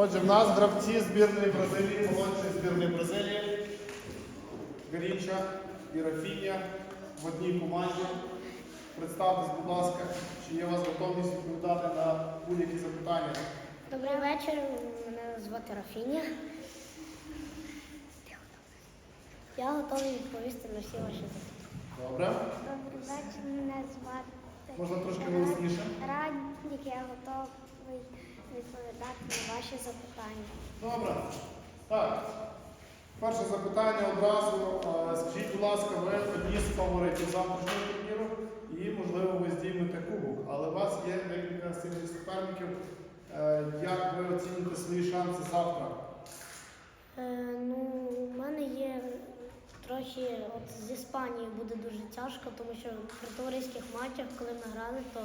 Отже, в нас гравці збірної Бразилії, молодшої збірної Бразилії. Гаріча і Рафіня в одній команді. Представтесь, будь ласка, чи є у вас готовність відповідати на будь-які запитання. Добрий вечір, мене звати Рафіня. Я готовий відповісти на всі ваші запитання. Добре? Добрий вечір, мене звати. Можна трошки голосніше? Радник, я готовий відповідати на ваші запитання. Добре. Так. Перше запитання одразу. Е, Скажіть, будь ласка, ви одні з фаворитів завтрашнього турніру і, можливо, ви здіймете кубок. Але у вас є декілька сильних суперників. Е, Як ви оціните свої шанси завтра? Е, ну, у мене є трохи от з Іспанією буде дуже тяжко, тому що при товариських матчах, коли ми грали, то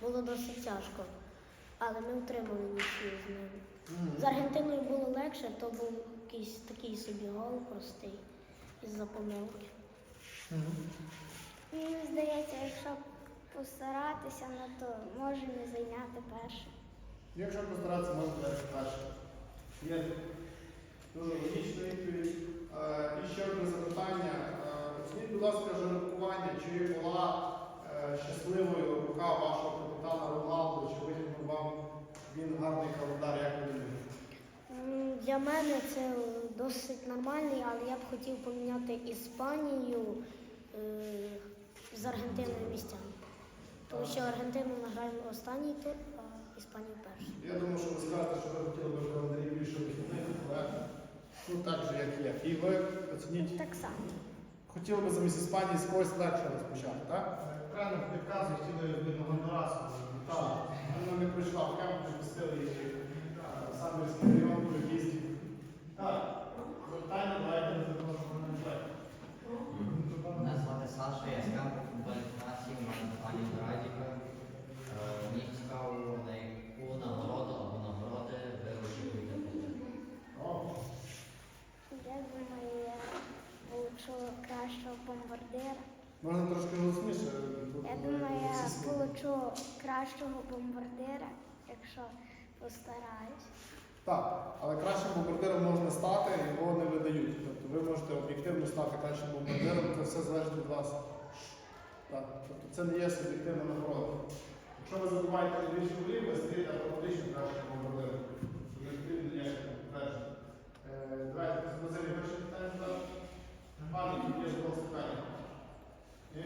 було досить тяжко. Але ми отримали нічию з ними. З Аргентиною було легше, то був якийсь такий собі гол простий із-за помилки. Мені здається, якщо постаратися, ну, то можемо зайняти перше. Якщо постаратися, можна дати перше. Є дуже логічна відповідь. Е, І ще одне запитання. Е, будь ласка, жеребкування, чи була щасливою рука вашого капітана Роналду, чи витягнув вам він гарний календар, як ви думаєте? Для мене це досить нормальний, але я б хотів поміняти Іспанію е, з Аргентиною місцями. Тому що Аргентину ми граємо останній тур, а Іспанію перший. Я думаю, що ви скажете, що ви хотіли би в календарі більше вихідних, але ну так же, як є. І ви оцініть, Так само. хотіли би замість Іспанії з когось легше розпочати, так? Тренер підказує, хотіли видно Гондурасу. Так, вона не прийшла в кемп, припустили її е, самбірський район їздів. Так, запитання, давайте не запрошуємо на інтелект. Мене звати Саша, я з кампу футбольної федерації, в мене питання до Радіка. Е, Мені цікаво, на яку нагороду або нагороди ви очікуєте бути. Я думаю, я получу кращого бомбардира. можна трошки голосніше. Я думаю, я получу кращого бомбардира, якщо постараюсь. Так, але кращим бомбардиром можна стати, його не видають. Тобто ви можете об'єктивно стати кращим бомбардиром, це все залежить від вас. Так, тобто це не є суб'єктивна нагорода. Якщо ви забуваєте більше голів, ви стаєте автоматично кращим бомбардиром. Суб'єктивно ніяк не підтверджено. Е, Давайте, Василь, перше питання задати. Пане, є ж було питання. Ні?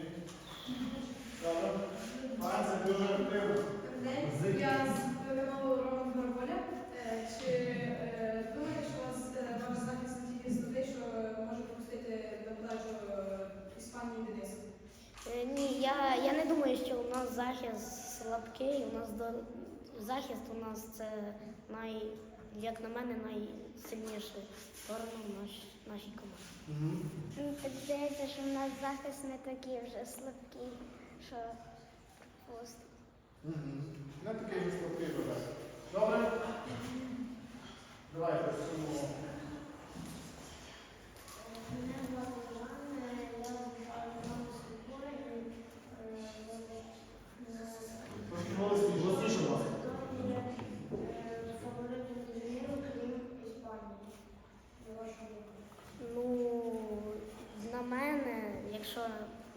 Добре. Пане, це дуже активно. День. Я з ВВО Роман Барболя. Е, Чи е, думаєте, що у вас е, ваш захист настільки слабий, що може пропустити до подачу е, Іспанії Дениса? Е, Ні, я, я не думаю, що у нас захист слабкий. У нас до, захист у нас це най, як на мене, найсильніша сторона в наш, нашій команді. Мгм. Ну, Так здається, що в нас захист не такий вже слабкий, що просто. Мгм. Не такий вже слабкий вибір. Добре? Давайте суму. Мене звати Іван, я вважаю футболі. Трошки голосніше, голосніше, будь ласка. Фаворитом турніру, крім Іспанії. Ну, на мене, якщо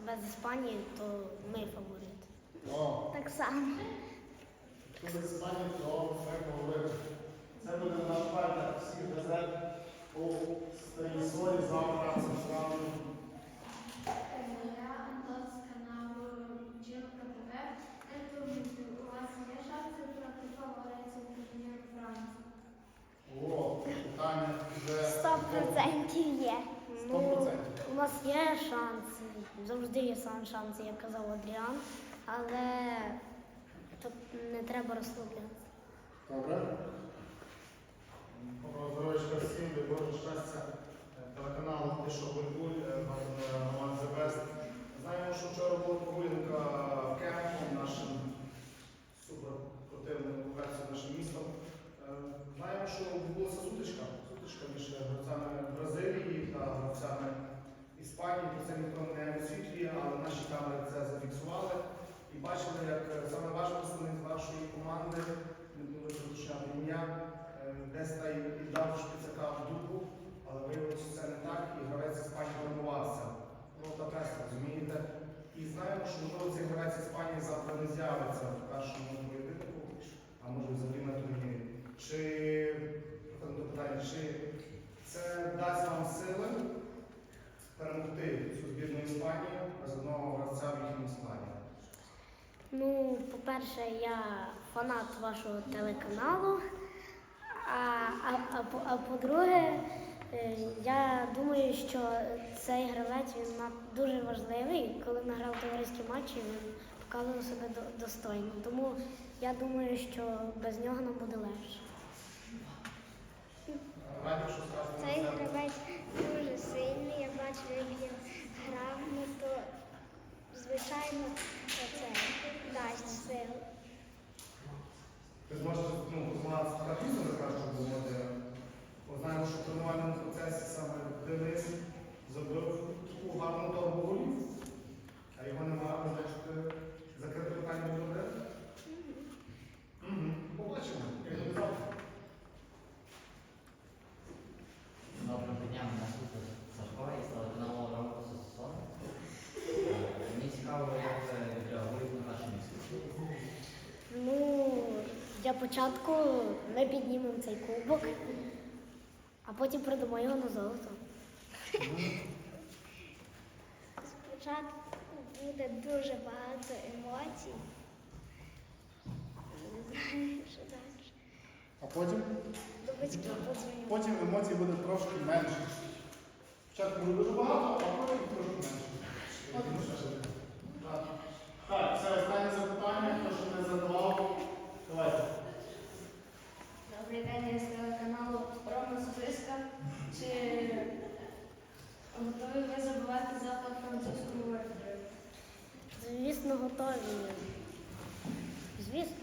без Іспанії, то ми фаворити. О, Так само. Якщо без Іспанії, то все. Це буде наш партнер всіх газет у старій солі завтра центральну. Я Антон з каналу Вчилка ТВ. Як у вас є шанси проти фаворитів турніру Франції? О, питання вже Сто процентів є. Сто процентів. У нас є шанси, завжди є сам шанси, як казав Адріан, але тут не треба розслаблятися. Добре. Здоровечка всім, дай Боже щастя. Телеканал Пішов Гульгуль, вам Роман Зебест. Знаємо, що вчора була прогулянка в Кемпу, нашим суперпротивним локацією нашим містом. Е, Знаємо, що відбулася сутичка. Сутичка між гравцями Бразилії та гравцями Іспанії. Про це ніхто не освітлює, але наші камери це зафіксували і бачили, як е, саме ваш представник вашої команди, не буду зазначати ім'я, е, десь та й піддав шпицяка в дупу, але виявилося, що це не так. Ну, по-перше, я фанат вашого телеканалу. А, а, а, а по-друге, е, я думаю, що цей гравець він дуже важливий. Коли ми грав товариські матчі, він показував себе достойно. Тому я думаю, що без нього нам буде легше. Цей гравець дуже сильний. Я бачив, як він грав, ну то звичайно це дасть сил. Ти зможете ну, змагатися практично за кращого. Бо знаємо, що в тренувальному процесі саме Денис зробив таку гарну торгу а його немає, значить, закрити питання буде. Угу. Побачимо. як буде завтра. Доброго дня, мене звуть Сашко, із телеканалу Ромко Сосон. Мені цікаво, як ви відреагуєте на наші місце. Ну, для початку ми піднімемо цей кубок, а потім продамо його на золото. Спочатку буде дуже багато емоцій. Не знаю, що далі. А потім, До батьків подзвоню. потім емоцій буде трошки менше. Спочатку буде дуже багато, а потім трошки менше. Так. Так, це останнє запитання, хто ще не задавав. Давайте. Добрий день, я з телеканалу Рома Записка. Чи готові ви забувати заклад французького ордеру? Звісно, готові. Звісно.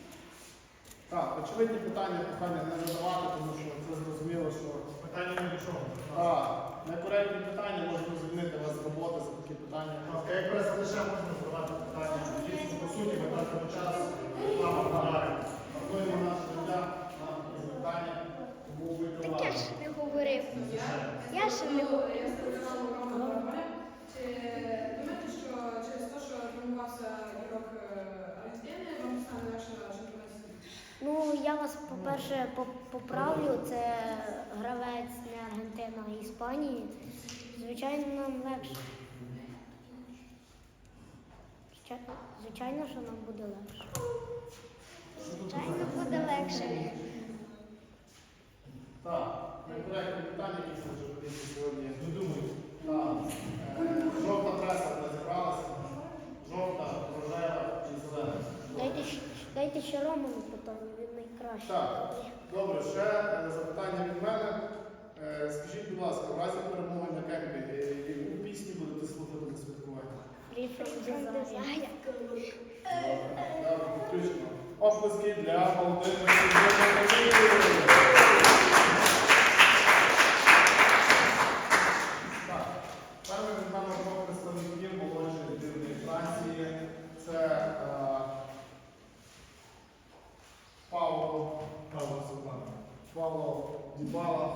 Так, очевидні питання прохання не задавати, тому що це зрозуміло, що Питання не до чого. так, некоректні питання можна звільнити вас з роботи за такі питання. Будь ласка, Як лише можна задавати питання, дійсно, по суті, ми тратимо час, реклама подарунок. Маркуємо наше життя на запитання, тому будьте Так я уважні. ще не говорив. Не думаєте, що через те, що травмувався ігрок е, вам стане легше на? Ну, я вас, по-перше, по- поправлю. Це гравець не Аргентина, а Іспанії. Звичайно, нам легше. Звичайно, що нам буде легше. Звичайно, буде легше. Так, некоректні питання, які ми вже подивіться сьогодні. Додумують. Так. Е, Жовта преса не зібралася. Жовта, рожева і зелена. Дайте, щ- дайте ще Роману питання, він найкращий. Так, добре, ще е, запитання від мене. Е, Скажіть, будь ласка, в разі перемоги на кемпі, е, яку пісню будете слухати на святкування? Free from desire. Добре, підключено. Оплески для Володимира Сергійовича. Так, перший від мене двох представників молодшої збірної Франції. Це е, Павло Павло Султан. Павло Дібала,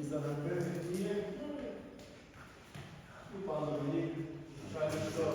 із Аргентини і, і пан Домінік. Що